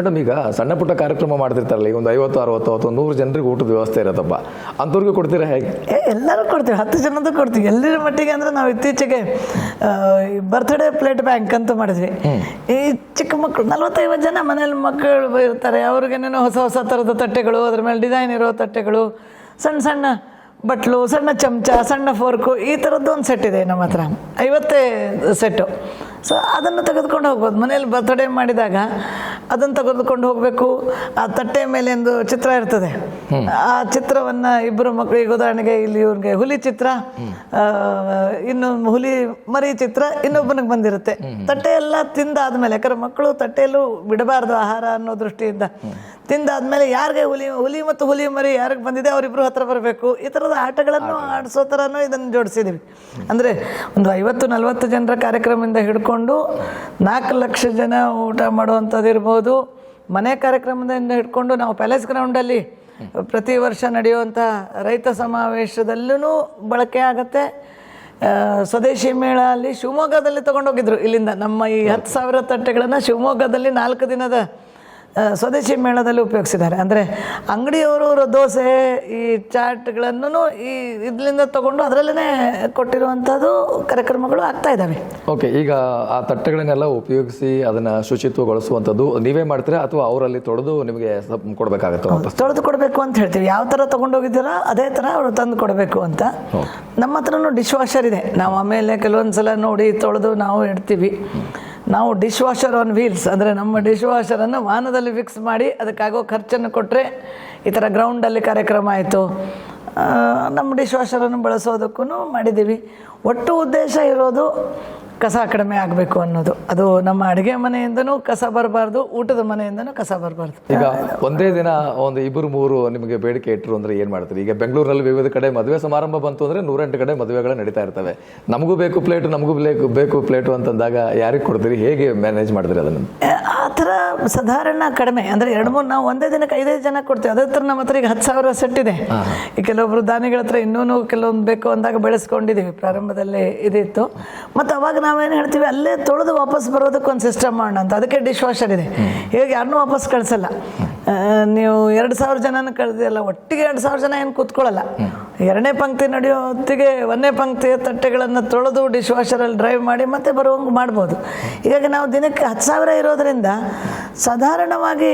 Madam ಈಗ ಸಣ್ಣ ಪುಟ್ಟ ಕಾರ್ಯಕ್ರಮ ಮಾಡ್ತಿರ್ತಾರಲ್ಲ ಈಗ ಒಂದು ಐವತ್ತು ಅರವತ್ತು ಅಥವಾ ನೂರು ಜನರಿಗೆ ಊಟದ ವ್ಯವಸ್ಥೆ ಇರತ್ತಪ್ಪ. ಅಂಥವ್ರಿಗೆ ಕೊಡ್ತೀರಾ ಹೇಗೆ? ಏ ಎಲ್ಲರೂ ಕೊಡ್ತೀವಿ ಹತ್ತು ಜನದ್ದು ಕೊಡ್ತೀವಿ. ಎಲ್ಲರ ಮಟ್ಟಿಗೆ ಅಂದರೆ ನಾವು ಇತ್ತೀಚೆಗೆ ಬರ್ತ್ಡೇ ಪ್ಲೇಟ್ ಬ್ಯಾಂಕ್ ಅಂತ ಮಾಡಿದ್ವಿ. ಈ ಚಿಕ್ಕ ಮಕ್ಕಳು ನಲ್ವತ್ತೈವತ್ತು ಜನ ಮನೇಲಿ ಮಕ್ಕಳು ಇರ್ತಾರೆ ಅವ್ರಿಗೇನೇನೋ ಹೊಸ ಹೊಸ ಥರದ ತಟ್ಟೆಗಳು ಅದ್ರ ಮೇಲೆ ಡಿಸೈನ್ ಇರೋ ತಟ್ಟೆಗಳು ಸಣ್ಣ ಸಣ್ಣ ಬಟ್ಲು ಸಣ್ಣ ಚಮಚ ಸಣ್ಣ ಫೋರ್ಕು ಈ ಥರದ್ದು ಒಂದು ಸೆಟ್ ಇದೆ ನಮ್ಮ ಹತ್ರ. ಐವತ್ತೇ ಸೆಟ್ಟು ಸೊ ಅದನ್ನು ತೆಗೆದುಕೊಂಡು ಹೋಗ್ಬೋದು. ಮನೇಲಿ ಬರ್ತ್ಡೇ ಮಾಡಿದಾಗ ಅದನ್ನು ತೆಗೆದುಕೊಂಡು ಹೋಗಬೇಕು. ಆ ತಟ್ಟೆ ಮೇಲೆ ಒಂದು ಚಿತ್ರ ಇರ್ತದೆ. ಆ ಚಿತ್ರವನ್ನು ಇಬ್ಬರು ಮಕ್ಕಳಿಗೆ ಉದಾಹರಣೆಗೆ ಇಲ್ಲಿ ಇವ್ರಿಗೆ ಹುಲಿ ಚಿತ್ರ ಇನ್ನು ಹುಲಿ ಮರಿ ಚಿತ್ರ ಇನ್ನೊಬ್ಬನಿಗೆ ಬಂದಿರುತ್ತೆ. ತಟ್ಟೆ ಎಲ್ಲ ತಿಂದಾದ್ಮೇಲೆ ಯಾಕಂದ್ರೆ ಮಕ್ಕಳು ತಟ್ಟೆಯಲ್ಲೂ ಬಿಡಬಾರ್ದು ಆಹಾರ ಅನ್ನೋ ದೃಷ್ಟಿಯಿಂದ. ತಿಂದಾದ್ಮೇಲೆ ಯಾರಿಗೆ ಹುಲಿ ಹುಲಿ ಮತ್ತು ಹುಲಿ ಮರಿ ಯಾರಿಗೆ ಬಂದಿದೆ ಅವರಿಬ್ರು ಹತ್ರ ಬರಬೇಕು. ಈ ಥರದ ಆಟಗಳನ್ನು ಆಡಿಸೋ ಥರನೂ ಇದನ್ನು ಜೋಡಿಸಿದ್ದೀವಿ. ಅಂದರೆ ಒಂದು ಐವತ್ತು ನಲವತ್ತು ಜನರ ಕಾರ್ಯಕ್ರಮದಿಂದ ಹಿಡ್ಕೊಂಡು ನಾಲ್ಕು ಲಕ್ಷ ಜನ ಊಟ ಮಾಡುವಂಥದ್ದು ಇರ್ಬೋದು. ಮನೆ ಕಾರ್ಯಕ್ರಮದಿಂದ ಹಿಡ್ಕೊಂಡು ನಾವು ಪ್ಯಾಲೇಸ್ ಗ್ರೌಂಡಲ್ಲಿ ಪ್ರತಿ ವರ್ಷ ನಡೆಯುವಂಥ ರೈತ ಸಮಾವೇಶದಲ್ಲೂ ಬಳಕೆ ಆಗುತ್ತೆ. ಸ್ವದೇಶಿ ಮೇಳ ಅಲ್ಲಿ ಶಿವಮೊಗ್ಗದಲ್ಲಿ ತಗೊಂಡೋಗಿದ್ರು ಇಲ್ಲಿಂದ ನಮ್ಮ ಈ ಹತ್ತು ಸಾವಿರ ತಟ್ಟೆಗಳನ್ನು ಶಿವಮೊಗ್ಗದಲ್ಲಿ ನಾಲ್ಕು ದಿನದ ಸ್ವದೇಶಿ ಮೇಳದಲ್ಲಿ ಉಪಯೋಗಿಸಿದ್ದಾರೆ. ಅಂದರೆ ಅಂಗಡಿಯವರು ದೋಸೆ ಈ ಚಾಟ್ಗಳನ್ನು ಈ ಇದರಿಂದ ತಗೊಂಡು ಅದರಲ್ಲೇ ಕೊಟ್ಟಿರುವಂಥದ್ದು ಕಾರ್ಯಕ್ರಮಗಳು ಆಗ್ತಾ ಇದ್ದಾವೆ. ಓಕೆ ಈಗ ಆ ತಟ್ಟೆಗಳನ್ನೆಲ್ಲ ಉಪಯೋಗಿಸಿ ಅದನ್ನು ಶುಚಿತ್ವಗೊಳಿಸುವಂಥದ್ದು ನೀವೇ ಮಾಡ್ತೀರಾ ಅಥವಾ ಅವರಲ್ಲಿ ತೊಳೆದು ನಿಮಗೆ ಕೊಡಬೇಕಾಗುತ್ತೆ ತೊಳೆದು ಕೊಡಬೇಕು ಅಂತ ಹೇಳ್ತೀವಿ. ಯಾವ ಥರ ತೊಗೊಂಡೋಗಿದ್ದೀರೋ ಅದೇ ಥರ ಅವರು ತಂದು ಕೊಡಬೇಕು ಅಂತ. ನಮ್ಮ ಹತ್ರನೂ ಡಿಶ್ ವಾಷರ್ ಇದೆ. ನಾವು ಆಮೇಲೆ ಕೆಲವೊಂದು ಸಲ ನೋಡಿ ತೊಳೆದು ನಾವು ಇಡ್ತೀವಿ. ನಾವು ಡಿಶ್ ವಾಷರ್ ಆನ್ ವೀಲ್ಸ್ ಅಂದರೆ ನಮ್ಮ ಡಿಶ್ ವಾಷರನ್ನು ವಾಹನದಲ್ಲಿ ಫಿಕ್ಸ್ ಮಾಡಿ ಅದಕ್ಕಾಗೋ ಖರ್ಚನ್ನು ಕೊಟ್ಟರೆ ಈ ಥರ ಗ್ರೌಂಡಲ್ಲಿ ಕಾರ್ಯಕ್ರಮ ಆಯಿತು. ನಮ್ಮ ಡಿಶ್ ವಾಷರನ್ನು ಬಳಸೋದಕ್ಕೂ ಮಾಡಿದ್ದೀವಿ. ಒಟ್ಟು ಉದ್ದೇಶ ಇರೋದು ಕಸ ಕಡಿಮೆ ಆಗಬೇಕು ಅನ್ನೋದು. ಅದು ನಮ್ಮ ಅಡುಗೆ ಮನೆಯಿಂದನೂ ಕಸ ಬರಬಾರ್ದು ಊಟದ ಮನೆಯಿಂದನೂ ಕಸ ಬರಬಾರ್ದು. ಈಗ ಒಂದೇ ದಿನ ಒಂದು ಇಬ್ಬರು ಮೂರು ನಿಮಗೆ ಬೇಡಿಕೆ ಇಟ್ಟರು ಅಂದ್ರೆ ಏನು ಮಾಡ್ತೀರಿ? ಈಗ ಬೆಂಗಳೂರಲ್ಲಿ ವಿವಿಧ ಕಡೆ ಮದುವೆ ಸಮಾರಂಭ ಬಂತು ಅಂದರೆ ನೂರೆಂಟು ಕಡೆ ಮದುವೆಗಳು ನಡೀತಾ ಇರ್ತವೆ. ನಮಗೂ ಬೇಕು ಪ್ಲೇಟ್ ನಮಗೂ ಬೇಕು ಬೇಕು ಪ್ಲೇಟು ಅಂತಂದಾಗ ಯಾರಿಗೆ ಕೊಡ್ತೀರಿ? ಹೇಗೆ ಮ್ಯಾನೇಜ್ ಮಾಡ್ತೀರಿ ಅದನ್ನು? ಆ ಥರ ಸಾಧಾರಣ ಕಡಿಮೆ. ಅಂದರೆ ಎರಡು ಮೂರು ನಾವು ಒಂದೇ ದಿನಕ್ಕೆ ಐದೈದು ಜನ ಕೊಡ್ತೀವಿ. ಅದೇ ಥರ ನಮ್ಮ ಹತ್ರ ಈಗ ಹತ್ತು ಸಾವಿರ ಸೆಟ್ ಇದೆ. ಈ ಕೆಲವೊಬ್ಬರು ದಾನಿಗಳ ಹತ್ರ ಇನ್ನೂ ಕೆಲವೊಂದು ಬೇಕು ಅಂದಾಗ ಬೆಳೆಸ್ಕೊಂಡಿದ್ದೀವಿ ಪ್ರಾರಂಭದಲ್ಲಿ ಇದಿತ್ತು. ಮತ್ತು ಅವಾಗ ನಾವೇನು ಹೇಳ್ತೀವಿ, ಅಲ್ಲೇ ತೊಳೆದು ವಾಪಸ್ ಬರೋದಕ್ಕೆ ಒಂದು ಸಿಸ್ಟಮ್ ಮಾಡೋಣ ಅಂತ. ಅದಕ್ಕೆ ಡಿಶ್ ವಾಷರ್ ಇದೆ ಈಗ ಯಾರನ್ನೂ ವಾಪಸ್ ಕಳಿಸಲ್ಲ. ನೀವು ಎರಡು ಸಾವಿರ ಜನನ ಕಳೆದಿಲ್ಲ ಒಟ್ಟಿಗೆ ಎರಡು ಸಾವಿರ ಜನ ಏನು ಕೂತ್ಕೊಳ್ಳಲ್ಲ. ಎರಡನೇ ಪಂಕ್ತಿ ನಡೆಯೋ ಹೊತ್ತಿಗೆ ಒಂದನೇ ಪಂಕ್ತಿಯ ತಟ್ಟೆಗಳನ್ನು ತೊಳೆದು ಡಿಶ್ ವಾಷರಲ್ಲಿ ಡ್ರೈವ್ ಮಾಡಿ ಮತ್ತೆ ಬರುವಂಗೆ ಮಾಡ್ಬೋದು. ಹೀಗಾಗಿ ನಾವು ದಿನಕ್ಕೆ ಹತ್ತು ಸಾವಿರ ಇರೋದರಿಂದ ಸಾಧಾರಣವಾಗಿ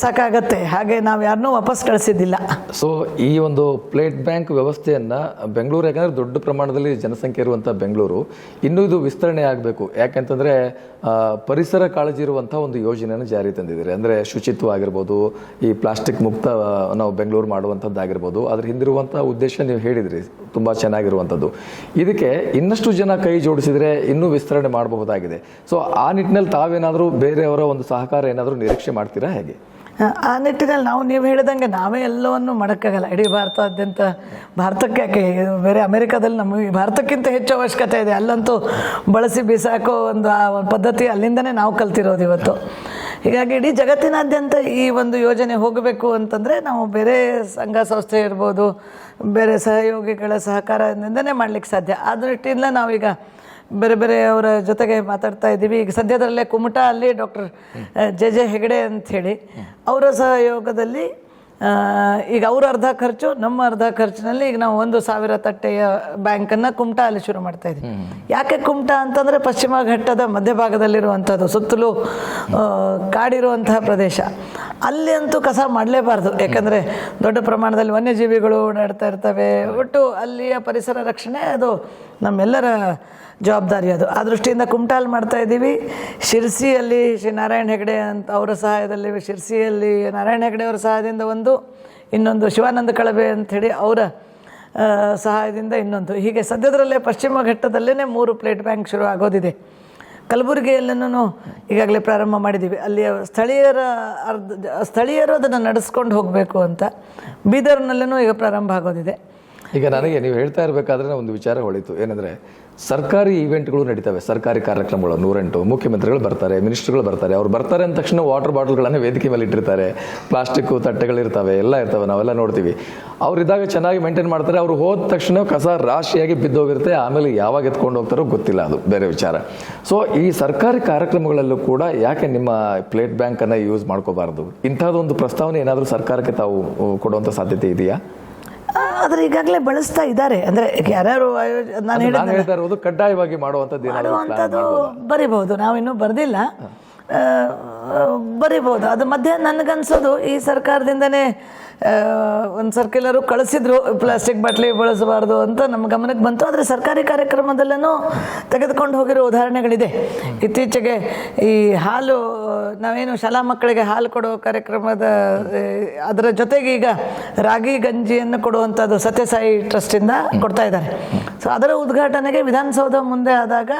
ಸಾಕಾಗತ್ತೆ. ಹಾಗೆ ನಾವು ಯಾರನ್ನೂ ವಾಪಸ್ ಕಳಿಸಿದ್ದಿಲ್ಲ. ಸೊ ಈ ಒಂದು ಪ್ಲೇಟ್ ಬ್ಯಾಂಕ್ ವ್ಯವಸ್ಥೆಯನ್ನ ಬೆಂಗಳೂರು, ಯಾಕಂದ್ರೆ ದೊಡ್ಡ ಪ್ರಮಾಣದಲ್ಲಿ ಜನಸಂಖ್ಯೆ ಇರುವಂತಹ ಬೆಂಗಳೂರು, ಇನ್ನೂ ಇದು ವಿಸ್ತರಣೆ ಆಗಬೇಕು. ಯಾಕೆಂತಂದ್ರೆ ಪರಿಸರ ಕಾಳಜಿ ಇರುವಂತಹ ಒಂದು ಯೋಜನೆಯನ್ನು ಜಾರಿ ತಂದಿದ್ದಾರೆ. ಅಂದ್ರೆ ಶುಚಿತ್ವ ಆಗಿರ್ಬೋದು, ಈ ಪ್ಲಾಸ್ಟಿಕ್ ಮುಕ್ತ ನಾವು ಬೆಂಗಳೂರು ಮಾಡುವಂಥದ್ದಾಗಿರ್ಬೋದು ಅದ್ರ ಹಿಂದಿರುವಂತಹ ಉದ್ದೇಶ ನೀವು ಹೇಳಿದ್ರಿ. ತುಂಬಾ ಚೆನ್ನಾಗಿರುವಂಥದ್ದು ಇದಕ್ಕೆ ಇನ್ನಷ್ಟು ಜನ ಕೈ ಜೋಡಿಸಿದ್ರೆ ಇನ್ನೂ ವಿಸ್ತರಣೆ ಮಾಡಬಹುದಾಗಿದೆ. ಸೊ ಆ ನಿಟ್ಟಿನಲ್ಲಿ ತಾವೇನಾದರೂ ಬೇರೆಯವರ ಒಂದು ಸಹಕಾರ ಏನಾದರೂ ನಿರೀಕ್ಷೆ ಮಾಡ್ತೀರಾ ಆ- ಆ ನಿಟ್ಟಿನಲ್ಲಿ ನಾವು ನೀವು ಹೇಳಿದಂಗೆ ನಾವೇ ಎಲ್ಲವನ್ನು ಮಾಡೋಕ್ಕಾಗಲ್ಲ ಇಡೀ ಭಾರತಾದ್ಯಂತ ಭಾರತಕ್ಕೆ ಯಾಕೆ ಬೇರೆ ಅಮೆರಿಕಾದಲ್ಲಿ ನಮಗೆ ಭಾರತಕ್ಕಿಂತ ಹೆಚ್ಚು ಅವಶ್ಯಕತೆ ಇದೆ. ಅಲ್ಲಂತೂ ಬಳಸಿ ಬಿಸಾಕೋ ಒಂದು ಆ ಒಂದು ಪದ್ಧತಿ ಅಲ್ಲಿಂದನೇ ನಾವು ಕಲ್ತಿರೋದು ಇವತ್ತು. ಹೀಗಾಗಿ ಇಡೀ ಜಗತ್ತಿನಾದ್ಯಂತ ಈ ಒಂದು ಯೋಜನೆ ಹೋಗಬೇಕು ಅಂತಂದರೆ ನಾವು ಬೇರೆ ಸಂಘ ಸಂಸ್ಥೆ ಇರ್ಬೋದು, ಬೇರೆ ಸಹಯೋಗಿಗಳ ಸಹಕಾರದಿಂದನೇ ಮಾಡ್ಲಿಕ್ಕೆ ಸಾಧ್ಯ. ಆ ದೃಷ್ಟಿಯಿಂದ ನಾವೀಗ ಬೇರೆ ಬೇರೆ ಅವರ ಜೊತೆಗೆ ಮಾತಾಡ್ತಾ ಇದ್ದೀವಿ. ಈಗ ಸದ್ಯದಲ್ಲೇ ಕುಮಟ, ಅಲ್ಲಿ ಡಾಕ್ಟರ್ ಜೆ ಜೆ ಹೆಗಡೆ ಅಂಥೇಳಿ ಅವರ ಸಹಯೋಗದಲ್ಲಿ ಈಗ ಅವ್ರ ಅರ್ಧ ಖರ್ಚು, ನಮ್ಮ ಅರ್ಧ ಖರ್ಚಿನಲ್ಲಿ ಈಗ ನಾವು ಒಂದು ಸಾವಿರ ತಟ್ಟೆಯ ಬ್ಯಾಂಕನ್ನು ಕುಮಟ ಅಲ್ಲಿ ಶುರು ಮಾಡ್ತಾ ಇದ್ದೀವಿ. ಯಾಕೆ ಕುಮಟಾ ಅಂತಂದರೆ ಪಶ್ಚಿಮ ಘಟ್ಟದ ಮಧ್ಯಭಾಗದಲ್ಲಿರುವಂಥದ್ದು ಸುತ್ತಲೂ ಕಾಡಿರುವಂತಹ ಪ್ರದೇಶ. ಅಲ್ಲಿ ಅಂತೂ ಕಸ ಮಾಡಲೇಬಾರ್ದು. ಯಾಕಂದರೆ ದೊಡ್ಡ ಪ್ರಮಾಣದಲ್ಲಿ ವನ್ಯಜೀವಿಗಳು ಓಡಾಡ್ತಾ ಇರ್ತವೆ. ಒಟ್ಟು ಅಲ್ಲಿಯ ಪರಿಸರ ರಕ್ಷಣೆ ಅದು ನಮ್ಮೆಲ್ಲರ ಜವಾಬ್ದಾರಿ ಅದು. ಆ ದೃಷ್ಟಿಯಿಂದ ಕುಮಟಾಲ್ ಮಾಡ್ತಾ ಇದ್ದೀವಿ. ಶಿರ್ಸಿಯಲ್ಲಿ ಶ್ರೀ ನಾರಾಯಣ ಹೆಗಡೆ ಅಂತ ಅವರ ಸಹಾಯದಲ್ಲಿ ಶಿರ್ಸಿಯಲ್ಲಿ ನಾರಾಯಣ ಹೆಗಡೆ ಅವರ ಸಹಾಯದಿಂದ ಒಂದು, ಇನ್ನೊಂದು ಶಿವಾನಂದ ಕಳಬೆ ಅಂಥೇಳಿ ಅವರ ಸಹಾಯದಿಂದ ಇನ್ನೊಂದು. ಹೀಗೆ ಸದ್ಯದರಲ್ಲೇ ಪಶ್ಚಿಮ ಘಟ್ಟದಲ್ಲೇ ಮೂರು ಪ್ಲೇಟ್ ಬ್ಯಾಂಕ್ ಶುರು ಆಗೋದಿದೆ. ಕಲಬುರಗಿಯಲ್ಲೂ ಈಗಾಗಲೇ ಪ್ರಾರಂಭ ಮಾಡಿದ್ದೀವಿ. ಅಲ್ಲಿಯ ಸ್ಥಳೀಯರ ಅರ್ಧ, ಸ್ಥಳೀಯರು ಅದನ್ನು ನಡೆಸ್ಕೊಂಡು ಹೋಗಬೇಕು ಅಂತ. ಬೀದರ್ನಲ್ಲೂ ಈಗ ಪ್ರಾರಂಭ ಆಗೋದಿದೆ. ಈಗ ನನಗೆ ನೀವು ಹೇಳ್ತಾ ಇರಬೇಕಾದ್ರೆ ಒಂದು ವಿಚಾರ ಹೊಳಿತು. ಏನಂದ್ರೆ, ಸರ್ಕಾರಿ ಇವೆಂಟ್ಗಳು ನಡೀತವೆ. ಸರ್ಕಾರಿ ಕಾರ್ಯಕ್ರಮಗಳು, ನೂರೆಂಟು. ಮುಖ್ಯಮಂತ್ರಿಗಳು ಬರ್ತಾರೆ, ಮಿನಿಸ್ಟರ್ಗಳು ಬರ್ತಾರೆ. ಅವ್ರು ಬರ್ತಾರೆ ಅಂದ ತಕ್ಷಣ ವಾಟರ್ ಬಾಟಲ್ಗಳನ್ನು ವೇದಿಕೆ ಮೇಲೆ ಇಟ್ಟಿರ್ತಾರೆ. ಪ್ಲಾಸ್ಟಿಕ್ ತಟ್ಟೆಗಳಿರ್ತವೆ ಎಲ್ಲ ಇರ್ತವೆ, ನಾವೆಲ್ಲ ನೋಡ್ತೀವಿ. ಅವ್ರು ಇದ್ದಾಗ ಚೆನ್ನಾಗಿ ಮೇಂಟೈನ್ ಮಾಡ್ತಾರೆ. ಅವ್ರು ಹೋದ ತಕ್ಷಣ ಕಸ ರಾಶಿಯಾಗಿ ಬಿದ್ದೋಗಿರುತ್ತೆ. ಆಮೇಲೆ ಯಾವಾಗ ಎತ್ಕೊಂಡು ಹೋಗ್ತಾರೋ ಗೊತ್ತಿಲ್ಲ ಅದು. ಬೇರೆ ವಿಚಾರ. ಸೊ ಈ ಸರ್ಕಾರಿ ಕಾರ್ಯಕ್ರಮಗಳಲ್ಲೂ ಕೂಡ ಯಾಕೆ ನಿಮ್ಮ ಪ್ಲೇಟ್ ಬ್ಯಾಂಕ್ ಅನ್ನ ಯೂಸ್ ಮಾಡ್ಕೋಬಾರ್ದು? ಇಂಥದ್ದೊಂದು ಪ್ರಸ್ತಾವನೆ ಏನಾದರೂ ಸರ್ಕಾರಕ್ಕೆ ತಾವು ಕೊಡುವಂಥ ಸಾಧ್ಯತೆ ಇದೆಯಾ? ಆದರೆ ಈಗಾಗಲೇ ಬಳಸ್ತಾ ಇದ್ದಾರೆ. ಅಂದರೆ ಯಾರ್ಯಾರು ನಾನು ಹೇಳ್ತಾ ಇರೋದು ಕಡ್ಡಾಯವಾಗಿ ಮಾಡುವಂಥದ್ದು ಬರಿಬಹುದು. ನಾವಿನ್ನೂ ಬರೆದಿಲ್ಲ. ಬರಿಬಹುದು. ಅದು ಮಧ್ಯೆ ನನಗನ್ಸೋದು, ಈ ಸರ್ಕಾರದಿಂದನೇ ಒಂದು ಸರ್ಕ್ಯುಲರು ಕಳಿಸಿದ್ರು ಪ್ಲಾಸ್ಟಿಕ್ ಬಾಟ್ಲಿ ಬಳಸಬಾರ್ದು ಅಂತ ನಮ್ಮ ಗಮನಕ್ಕೆ ಬಂತು. ಆದರೆ ಸರ್ಕಾರಿ ಕಾರ್ಯಕ್ರಮದಲ್ಲೂ ತೆಗೆದುಕೊಂಡು ಹೋಗಿರೋ ಉದಾಹರಣೆಗಳಿದೆ. ಇತ್ತೀಚೆಗೆ ಈ ಹಾಲು, ನಾವೇನು ಶಾಲಾ ಮಕ್ಕಳಿಗೆ ಹಾಲು ಕೊಡೋ ಕಾರ್ಯಕ್ರಮದ ಅದರ ಜೊತೆಗೆ ಈಗ ರಾಗಿ ಗಂಜಿಯನ್ನು ಕೊಡುವಂಥದ್ದು ಸತ್ಯಸಾಯಿ ಟ್ರಸ್ಟಿಂದ ಕೊಡ್ತಾ ಇದ್ದಾರೆ. ಸೊ ಅದರ ಉದ್ಘಾಟನೆಗೆ ವಿಧಾನಸೌಧ ಮುಂದೆ ಆದಾಗ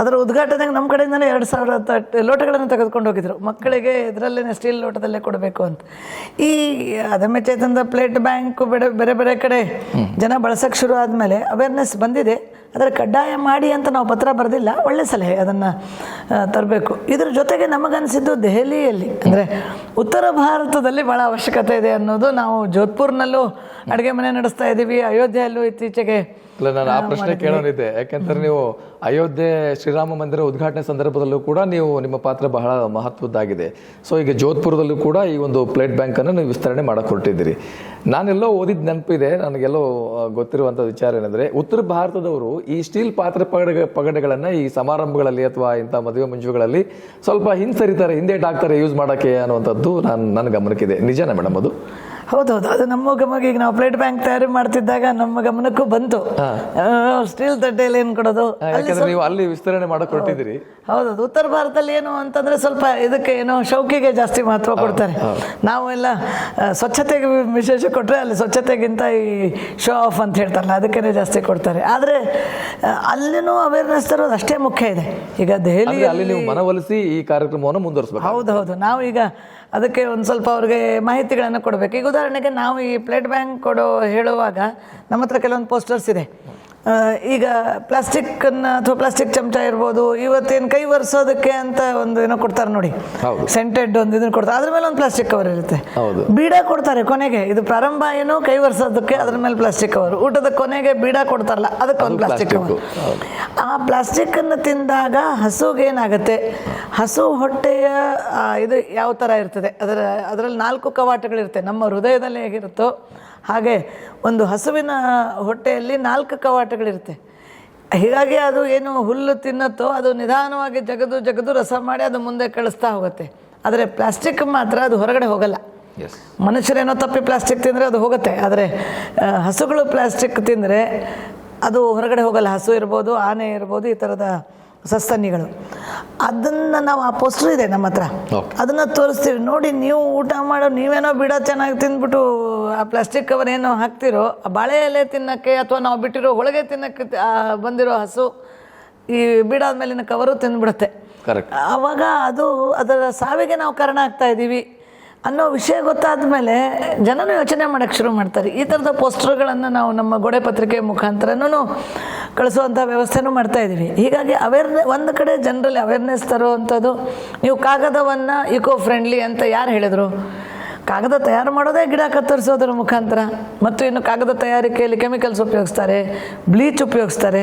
ಅದರ ಉದ್ಘಾಟನೆಗೆ ನಮ್ಮ ಕಡೆಯಿಂದಲೇ ಎರಡು ಸಾವಿರ ತಟ್ಟೆ ಲೋಟಗಳನ್ನು ತೆಗೆದುಕೊಂಡು ಹೋಗಿದ್ರು. ಮಕ್ಕಳಿಗೆ ಇದರಲ್ಲೇ ಸ್ಟೀಲ್ ಲೋಟದಲ್ಲೇ ಕೊಡಬೇಕು ಅಂತ. ಈ ಅದಮ್ಯ ಚೇತನದ ಪ್ಲೇಟ್ ಬ್ಯಾಂಕ್ ಬೇರೆ ಬೇರೆ ಕಡೆ ಜನ ಬಳಸಕ್ಕೆ ಶುರು ಆದಮೇಲೆ ಅವೇರ್ನೆಸ್ ಬಂದಿದೆ. ಅದರ ಕಡ್ಡಾಯ ಮಾಡಿ ಅಂತ ನಾವು ಪತ್ರ ಬರೆದಿಲ್ಲ ಒಳ್ಳೆ ಸಲಹೆ ಅದನ್ನು ತರಬೇಕು. ಇದರ ಜೊತೆಗೆ ನಮಗನ್ಸಿದ್ದು ದೆಹಲಿಯಲ್ಲಿ ಅಂದರೆ ಉತ್ತರ ಭಾರತದಲ್ಲಿ ಭಾಳ ಅವಶ್ಯಕತೆ ಇದೆ ಅನ್ನೋದು ನಾವು ಜೋಧ್ಪುರ್ನಲ್ಲೂ ಅಡುಗೆ ಮನೆ ನಡೆಸ್ತಾ ಇದ್ದೀವಿ ಅಯೋಧ್ಯೆಯಲ್ಲೂ ಇತ್ತೀಚೆಗೆ ಇಲ್ಲ ನಾನು ಆ ಪ್ರಶ್ನೆ ಕೇಳೋನಿದ್ದೆ ಯಾಕೆಂದ್ರೆ ನೀವು ಅಯೋಧ್ಯೆ ಶ್ರೀರಾಮ ಮಂದಿರ ಉದ್ಘಾಟನೆ ಸಂದರ್ಭದಲ್ಲೂ ಕೂಡ ನೀವು ನಿಮ್ಮ ಪಾತ್ರ ಬಹಳ ಮಹತ್ವದ್ದಾಗಿದೆ. ಸೊ ಈಗ ಜೋಧ್ಪುರದಲ್ಲೂ ಕೂಡ ಈ ಒಂದು ಪ್ಲೇಟ್ ಬ್ಯಾಂಕನ್ನು ನೀವು ವಿಸ್ತರಣೆ ಮಾಡಿಕೊಟ್ಟಿದ್ದೀರಿ. ಹೊರಟಿದ್ದೀರಿ ನಾನೆಲ್ಲೋ ಓದಿದ ನೆನಪಿದೆ ನನಗೆಲ್ಲೋ ಗೊತ್ತಿರುವಂಥ ವಿಚಾರ ಏನಂದ್ರೆ ಉತ್ತರ ಭಾರತದವರು ಈ ಸ್ಟೀಲ್ ಪಾತ್ರೆ ಪಗಡೆ ಪಗಡೆಗಳನ್ನು ಈ ಸಮಾರಂಭಗಳಲ್ಲಿ ಅಥವಾ ಇಂಥ ಮದುವೆ ಮುಂಜುಗಳಲ್ಲಿ ಸ್ವಲ್ಪ ಹಿಂಸರಿತಾರೆ ಹಿಂದೇಟ್ ಹಾಕ್ತಾರೆ ಯೂಸ್ ಮಾಡೋಕ್ಕೆ ಅನ್ನುವಂಥದ್ದು ನಾನು ನನ್ನ ಗಮನಕ್ಕಿದೆ. ನಿಜನೇ ಮೇಡಮ್ ಅದು? ಹೌದೌದು ಅದು ನಮ್ಮ ಗಮನಕ್ಕೆ ಈಗ ನಾವು ಪ್ಲೇಟ್ ಬ್ಯಾಂಕ್ ತಯಾರಿ ಮಾಡ್ತಿದ್ದಾಗ ನಮ್ಮ ಗಮನಕ್ಕೂ ಬಂತು. ಸ್ಟೀಲ್ ತಟ್ಟೆಯಲ್ಲಿ ಏನು ಕೊಡೋದು? ಯಾಕಂದ್ರೆ ನೀವು ಅಲ್ಲಿ ವಿಸ್ತರಣೆ ಮಾಡಕ್ ಹೊರಟಿದ್ದೀರಿ ಹೌದೌದು. ಉತ್ತರ ಭಾರತದಲ್ಲಿ ಏನು ಅಂತಂದ್ರೆ ಸ್ವಲ್ಪ ಇದಕ್ಕೆ ಏನೋ ಶೌಕಿಗೆ ಜಾಸ್ತಿ ಮಹತ್ವ ಕೊಡ್ತಾರೆ. ನಾವೆಲ್ಲ ಸ್ವಚ್ಛತೆಗೆ ವಿಶೇಷ ಕೊಟ್ಟರೆ ಅಲ್ಲಿ ಸ್ವಚ್ಛತೆಗಿಂತ ಈ ಶೋ ಆಫ್ ಅಂತ ಹೇಳ್ತಾರಲ್ಲ ಅದಕ್ಕೇ ಜಾಸ್ತಿ ಕೊಡ್ತಾರೆ. ಆದರೆ ಅಲ್ಲಿನೂ ಅವೇರ್ನೆಸ್ ತರೋದು ಅಷ್ಟೇ ಮುಖ್ಯ ಇದೆ. ಈಗ ದೆಹಲಿ ಅಲ್ಲಿ ನೀವು ಮನವೊಲಿಸಿ ಈ ಕಾರ್ಯಕ್ರಮವನ್ನು ಮುಂದುವರಿಸಬೇಕು. ಹೌದು ಹೌದು ನಾವು ಈಗ ಅದಕ್ಕೆ ಒಂದು ಸ್ವಲ್ಪ ಅವ್ರಿಗೆ ಮಾಹಿತಿಗಳನ್ನು ಕೊಡಬೇಕು. ಈಗ ಉದಾಹರಣೆಗೆ ನಾವು ಈ ಪ್ಲೇಟ್ ಬ್ಯಾಂಕ್ ಕೊಡೋ ಹೇಳುವಾಗ ನಮ್ಮ ಹತ್ರ ಕೆಲವೊಂದು ಪೋಸ್ಟರ್ಸ್ ಇದೆ. ಈಗ ಪ್ಲಾಸ್ಟಿಕ್ಕನ್ನು ಅಥವಾ ಪ್ಲಾಸ್ಟಿಕ್ ಚಮಚ ಇರ್ಬೋದು ಇವತ್ತೇನು ಕೈ ಒರೆಸೋದಕ್ಕೆ ಅಂತ ಒಂದು ಏನೋ ಕೊಡ್ತಾರೆ ನೋಡಿ. ಸೆಂಟೆಡ್ ಒಂದು ಇದನ್ನು ಕೊಡ್ತಾರೆ. ಅದ್ರ ಮೇಲೆ ಒಂದು ಪ್ಲಾಸ್ಟಿಕ್ ಕವರ್ ಇರುತ್ತೆ. ಬೀಡ ಕೊಡ್ತಾರೆ ಕೊನೆಗೆ. ಇದು ಪ್ರಾರಂಭ ಏನು? ಕೈ ಒರೆಸೋದಕ್ಕೆ ಅದ್ರ ಮೇಲೆ ಪ್ಲಾಸ್ಟಿಕ್ ಕವರ್ ಊಟದ ಕೊನೆಗೆ ಬೀಡ ಕೊಡ್ತಾರಲ್ಲ ಅದಕ್ಕೆ ಒಂದು ಪ್ಲಾಸ್ಟಿಕ್ ಕವರ್ ಆ ಪ್ಲಾಸ್ಟಿಕ್ಕನ್ನು ತಿಂದಾಗ ಹಸುಗೆ ಏನಾಗುತ್ತೆ? ಹಸು ಹೊಟ್ಟೆಯ ಇದು ಯಾವ ಥರ ಇರ್ತದೆ? ಅದರ ಅದರಲ್ಲಿ ನಾಲ್ಕು ಕವಾಟಗಳಿರುತ್ತೆ. ನಮ್ಮ ಹೃದಯದಲ್ಲಿ ಹೇಗಿರುತ್ತೋ ಹಾಗೆ ಒಂದು ಹಸುವಿನ ಹೊಟ್ಟೆಯಲ್ಲಿ ನಾಲ್ಕು ಕವಾಟಗಳಿರುತ್ತೆ. ಹೀಗಾಗಿ ಅದು ಏನು ಹುಲ್ಲು ತಿನ್ನತ್ತೋ ಅದು ನಿಧಾನವಾಗಿ ಜಗದು ಜಗದು ರಸ ಮಾಡಿ ಅದು ಮುಂದೆ ಕಳಿಸ್ತಾ ಹೋಗುತ್ತೆ. ಆದರೆ ಪ್ಲಾಸ್ಟಿಕ್ ಮಾತ್ರ ಅದು ಹೊರಗಡೆ ಹೋಗಲ್ಲ. ಮನುಷ್ಯರೇನೋ ತಪ್ಪಿ ಪ್ಲಾಸ್ಟಿಕ್ ತಿಂದರೆ ಅದು ಹೋಗುತ್ತೆ. ಆದರೆ ಹಸುಗಳು ಪ್ಲಾಸ್ಟಿಕ್ ತಿಂದರೆ ಅದು ಹೊರಗಡೆ ಹೋಗಲ್ಲ. ಹಸು ಇರ್ಬೋದು ಆನೆ ಇರ್ಬೋದು ಈ ಥರದ ಸಸ್ತನಿಗಳು. ಅದನ್ನು ನಾವು ಆ ಪೋಸ್ಟರ್ ಇದೆ ನಮ್ಮ ಹತ್ರ. ಅದನ್ನು ತೋರಿಸ್ತೀವಿ. ನೋಡಿ ನೀವು ಊಟ ಮಾಡೋ ನೀವೇನೋ ಬಿಡೋ ಚೆನ್ನಾಗಿ ತಿಂದ್ಬಿಟ್ಟು ಆ ಪ್ಲಾಸ್ಟಿಕ್ ಕವರ್ ಏನೋ ಹಾಕ್ತಿರೋ ಆ ಬಾಳೆ ಎಲೆ ತಿನ್ನಕ್ಕೆ ಅಥವಾ ನಾವು ಬಿಟ್ಟಿರೋ ಹೋಳಿಗೆ ತಿನ್ನಕ್ಕೆ ಬಂದಿರೋ ಹಸು ಈ ಬಿಡಾದ ಮೇಲಿನ ಕವರು ತಿಂದ್ಬಿಡುತ್ತೆ. ಕರೆಕ್ಟ್ ಆವಾಗ ಅದು ಅದರ ಸಾವಿಗೆ ನಾವು ಕಾರಣ ಆಗ್ತಾ ಇದ್ದೀವಿ ಅನ್ನೋ ವಿಷಯ ಗೊತ್ತಾದ ಮೇಲೆ ಜನನು ಯೋಚನೆ ಮಾಡೋಕ್ಕೆ ಶುರು ಮಾಡ್ತಾರೆ. ಈ ಥರದ ಪೋಸ್ಟರ್ಗಳನ್ನು ನಾವು ನಮ್ಮ ಗೋಡೆ ಪತ್ರಿಕೆ ಮುಖಾಂತರನೂ ಕಳಿಸುವಂಥ ವ್ಯವಸ್ಥೆನೂ ಮಾಡ್ತಾ ಇದ್ದೀವಿ. ಹೀಗಾಗಿ ಅವೇರ್ನೆ ಒಂದು ಕಡೆ ಜನರಲ್ಲಿ ಅವೇರ್ನೆಸ್ ತರುವಂಥದ್ದು ನೀವು ಕಾಗದವನ್ನು ಇಕೋ ಫ್ರೆಂಡ್ಲಿ ಅಂತ ಯಾರು ಹೇಳಿದರು? ಕಾಗದ ತಯಾರು ಮಾಡೋದೇ ಗಿಡ ಕತ್ತರಿಸೋದ್ರ ಮುಖಾಂತರ, ಮತ್ತು ಇನ್ನು ಕಾಗದ ತಯಾರಿಕೆಯಲ್ಲಿ ಕೆಮಿಕಲ್ಸ್ ಉಪಯೋಗಿಸ್ತಾರೆ ಬ್ಲೀಚ್ ಉಪಯೋಗಿಸ್ತಾರೆ,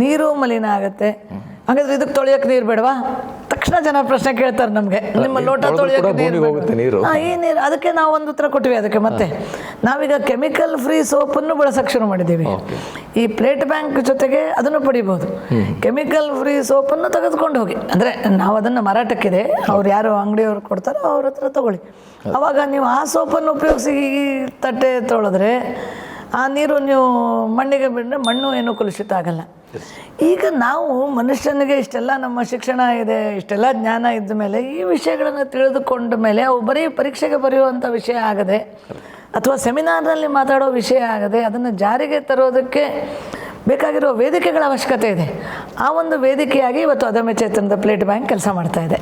ನೀರು ಮಲಿನ ಆಗುತ್ತೆ. ಹಾಗಾದ್ರೆ ಇದಕ್ಕೆ ತೊಳೆಯೋಕ್ಕೆ ನೀರು ಬೇಡವಾ? ತಕ್ಷಣ ಜನ ಪ್ರಶ್ನೆ ಕೇಳ್ತಾರೆ ನಮಗೆ. ನಿಮ್ಮ ಲೋಟ ತೊಳೆಯೋಕೆ ನೀರು. ಈ ನೀರು ಅದಕ್ಕೆ ನಾವು ಒಂದು ಉತ್ತರ ಕೊಟ್ಟಿವಿ ಅದಕ್ಕೆ ಮತ್ತೆ. ನಾವೀಗ ಕೆಮಿಕಲ್ ಫ್ರೀ ಸೋಪನ್ನು ಬಳಸಕ್ಕೆ ಶುರು ಮಾಡಿದ್ದೀವಿ. ಈ ಪ್ಲೇಟ್ ಬ್ಯಾಂಕ್ ಜೊತೆಗೆ ಅದನ್ನು ಪಡಿಬಹುದು ಕೆಮಿಕಲ್ ಫ್ರೀ ಸೋಪನ್ನು ತೆಗೆದುಕೊಂಡು ಹೋಗಿ. ಅಂದರೆ ನಾವು ಅದನ್ನು ಮಾರಾಟಕ್ಕಿದೆ. ಅವ್ರು ಯಾರು ಅಂಗಡಿಯವರು ಕೊಡ್ತಾರೋ ಅವ್ರ ಹತ್ರ ತಗೊಳ್ಳಿ. ಅವಾಗ ನೀವು ಆ ಸೋಪನ್ನು ಉಪಯೋಗಿಸಿ ಈ ತಟ್ಟೆ ತೊಳೆದ್ರೆ ಆ ನೀರು ನೀವು ಮಣ್ಣಿಗೆ ಬಿಟ್ಟರೆ ಮಣ್ಣು ಏನು ಕಲುಷಿತ ಆಗಲ್ಲ. ಈಗ ನಾವು ಮನುಷ್ಯನಿಗೆ ಇಷ್ಟೆಲ್ಲ ನಮ್ಮ ಶಿಕ್ಷಣ ಇದೆ, ಇಷ್ಟೆಲ್ಲ ಜ್ಞಾನ ಇದ್ದ ಮೇಲೆ ಈ ವಿಷಯಗಳನ್ನು ತಿಳಿದುಕೊಂಡ ಮೇಲೆ ಅವು ಬರೀ ಪರೀಕ್ಷೆಗೆ ಬರೆಯುವಂಥ ವಿಷಯ ಆಗದೆ ಅಥವಾ ಸೆಮಿನಾರ್ನಲ್ಲಿ ಮಾತಾಡೋ ವಿಷಯ ಆಗದೆ ಅದನ್ನು ಜಾರಿಗೆ ತರೋದಕ್ಕೆ ಬೇಕಾಗಿರುವ ವೇದಿಕೆಗಳ ಅವಶ್ಯಕತೆ ಇದೆ. ಆ ಒಂದು ವೇದಿಕೆಯಾಗಿ ಇವತ್ತು ಅದಮ್ಯ ಚೇತನದ ಪ್ಲೇಟ್ ಬ್ಯಾಂಕ್ ಕೆಲಸ ಮಾಡ್ತಾ ಇದೆ.